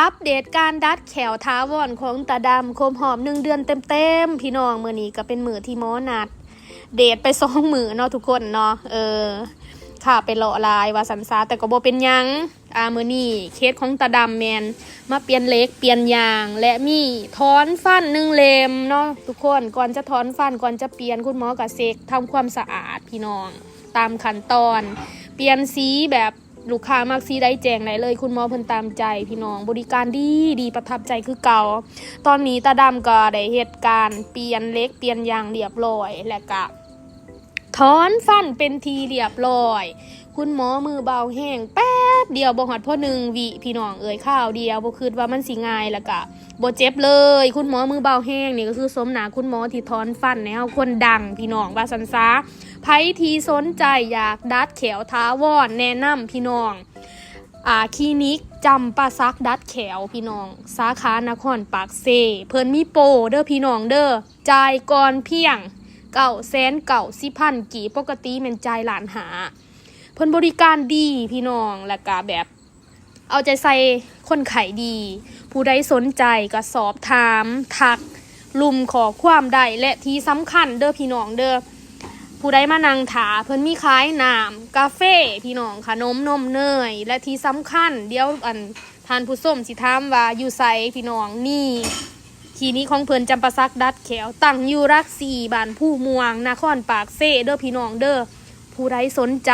อัปเดตการดัดแขวท้าวอนของตาดำโคมหอมหนึ่งเดือนเต็มๆพี่น้องมือนี้ก็เป็นมือที่หมอนัด เดทไปสองมือเนาะทุกคนเนาะเออค่ะไปเลาะลายว่าสันซาแต่ก็บ่เป็นยังอ่ามือนี่เคสของตาดำแมนมาเปลี่ยนเล็กเปลี่ยนยาง และมีถอนฟันหนึ่งเลมเนาะทุกคนก่อนจะถอนฟันก่อนจะเปลี่ยนคุณหมอกับเซกทำความสะอาดพี่น้อง ตามขั้นตอน เปลี่ยนสีแบบ ลูกค้ามักซีได้แจงไหนเลย คุณหมอเพิ่นตามใจพี่น้องบริการดีดีประทับใจคือเก่า ตอนนี้ตาดำก็ได้เหตุการณ์เปลี่ยนเล็กเปลี่ยนยางเรียบร้อยและกะถอนฟันเป็นทีเรียบร้อย คุณหมอมือเบาแห้งแป๊ บเดียวบ่หอดพ่อหนึ่งวิพี่น้องเอ่ยข้าวเดียวบ่คิดว่ามันสิง่ายแล้วก็บ่เจ็บเลย คุณหมอมือเบาแห้งนี่ก็คือสมหนาคุณหมอที่ถอนฟันในเฮาคนดังพี่น้องว่าสันซาไผทีสนใจอยากดัดแขวท้าวอนแนะนำพี่น้องอ่าคลินิกจำปาซักดัดแขวพี่น้อง สาขานครปากเซ เพิ่นมีโปรเด้อพี่น้องเด้อจ่ายก่อนเพียงเก่าแสนเก่าสิพันกี่ปกติแมันจ่ายหลานหา พิ่นบริการดีพี่น้องและก็แบบ เอาใจใส่คนไข้ดี ผู้ใดสนใจก็สอบถาม ทักลุมขอความได้และที่สำคัญเด้อพี่น้องเด้อผู้ใดมานั่งถาเพิ่นมีขายน้ำกาแฟพี่น้องขนมนมเนย และที่สำคัญ เดี๋ยวอันทานผู้ส้มสิถามว่าอยู่ไสพี่น้องนี่ทีนี้ของเพิ่นจำปาซักดัดแขวตั้งอยู่รักสี่บานผู้ม่วงนครปากเซ่เด้อพี่น้องเด้อ ผู้ใดสนใจ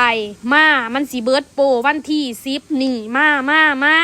มา มันสิเบิร์ดโปรวันที่10นี่ มามามา